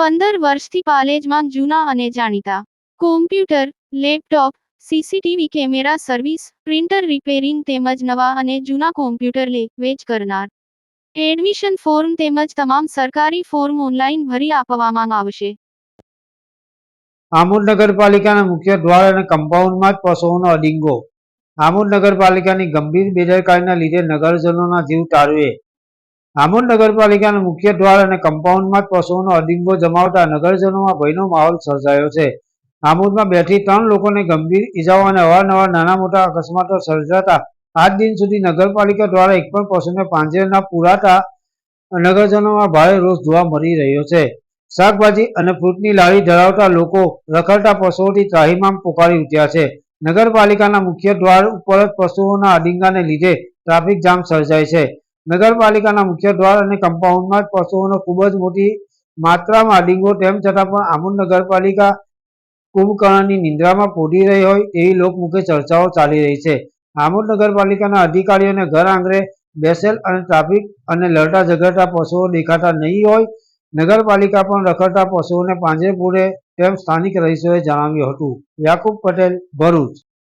પંદર વર્ષથી પાલેજમાં જૂના અને જાણીતા. Computer laptop CCTV camera service printer repairing તેમજ નવા અને જૂના કોમ્પ્યુટર લે, વેચ કરનાર. એડમિશન ફોર્મ તેમજ તમામ સરકારી ફોર્મ ઓનલાઈન ભરી આપવામાં આવશે. આમોદ નગરપાલિકાના મુખ્ય દ્વાર અને કમ્પાઉન્ડમાં જ પશુઓનો અડિંગો. આમોદ નગરપાલિકાની ગંભીર બેદરકારીના લીધે નગરજનોના જીવ તાળવે આમોદ નગરપાલિકાના મુખ્ય દ્વાર અને કમ્પાઉન્ડમાં જ પશુઓનો અડિંગો જમાવતા નગરજનોમાં ભયનો માહોલ સર્જાયો છે. આમોદમાં બેથી ત્રણ લોકોને ગંભીર ઈજાઓ અને અવારનવાર નાના મોટા અકસ્માતો સર્જાતા આજ દિન સુધી નગરપાલિકા દ્વારા એક પણ પશુને પાંજરે ના પુરાતા નગરજનોમાં ભારે રોષ જોવા મળી રહ્યો છે. શાકભાજી અને ફ્રૂટની લારી ધરાવતા લોકો રખડતા પશુઓથી ત્રાહીમામ પોકારી ઉઠ્યા છે. નગરપાલિકાના મુખ્ય દ્વાર ઉપર જ પશુઓના અડિંગાને લીધે ટ્રાફિક જામ સર્જાય છે. નગરપાલિકાના મુખ્ય દ્વાર અને કમ્પાઉન્ડમાં જ પશુઓનો ખૂબ જ મોટી માત્રામાં અડિંગો તેમ છતાં પણ આમૂલ નગરપાલિકા કુંભકર્ણની નિંદ્રામાં પૂરી રહી હોય એવી લોકમુખે ચર્ચાઓ ચાલી રહી છે. આમોદ નગરપાલિકાના અધિકારીઓને ઘર આંગણે બેસેલ અને ટ્રાફિક અને લડતા ઝઘડતા પશુઓ દેખાતા નહીં હોય. નગરપાલિકા પણ રખડતા પશુઓને પાંજરે પૂરે તેમ સ્થાનિક રહીશોએ જણાવ્યું હતું. યાકુબ પટેલ, ભરૂચ.